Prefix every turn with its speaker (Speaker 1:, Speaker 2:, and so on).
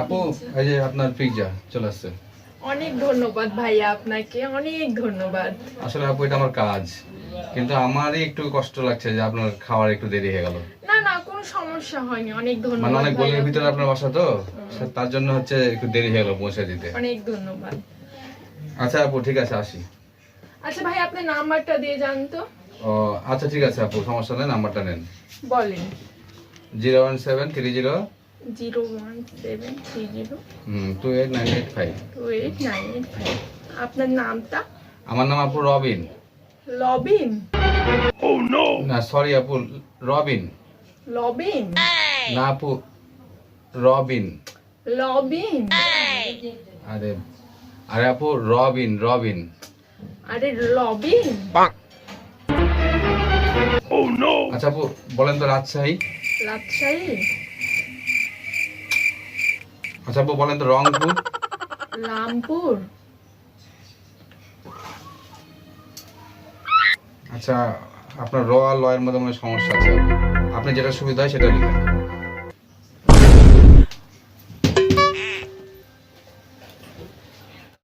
Speaker 1: আপু এই যে আপনার পিৎজা চলে আসছে।
Speaker 2: অনেক ধন্যবাদ ভাইয়া আপনাকে অনেক ধন্যবাদ।
Speaker 1: আসলে আপু এটা আমার কাজ। কিন্তু আমারই একটু কষ্ট লাগছে যে আপনার খাওয়ার একটু দেরি হয়ে গেল।
Speaker 2: না না কোনো সমস্যা হয়নি অনেক
Speaker 1: মানে অনেক গলির ভিতরে আপনার বাসা তো তার জন্য হচ্ছে একটু দেরি হয়ে গেল পৌঁছে দিতে।
Speaker 2: অনেক ধন্যবাদ।
Speaker 1: আচ্ছা আপু ঠিক আছে আসি।
Speaker 2: আচ্ছা ভাই আপনি নাম্বারটা দিয়ে যান তো।
Speaker 1: ও আচ্ছা ঠিক আছে আপু সমস্যা নেই নাম্বারটা নেন।
Speaker 2: বলেন।
Speaker 1: Zero one seven three zero
Speaker 2: zero one seven three zero.
Speaker 1: Two eight nine eight five
Speaker 2: two eight nine eight five আপনার নামটা?
Speaker 1: আমার নাম আপু রবিন।
Speaker 2: লবিন
Speaker 1: না সরি আপু রবিন।
Speaker 2: লবিন
Speaker 1: না আপু রবিন।
Speaker 2: লবিন
Speaker 1: আরে আরে আপু রবিন রবিন।
Speaker 2: আরে লবিন
Speaker 1: আচ্ছা আপু বলেন তো রাজশাহী।
Speaker 2: রাজশাহী?
Speaker 1: আচ্ছা আপু বলেন তো রংপুর?
Speaker 2: রামপুর।
Speaker 1: আচ্ছা আপনার র আর লয়ের মধ্যে মনে সমস্যা আছে। আপনি যেটা সুবিধা হয় সেটা লিখেন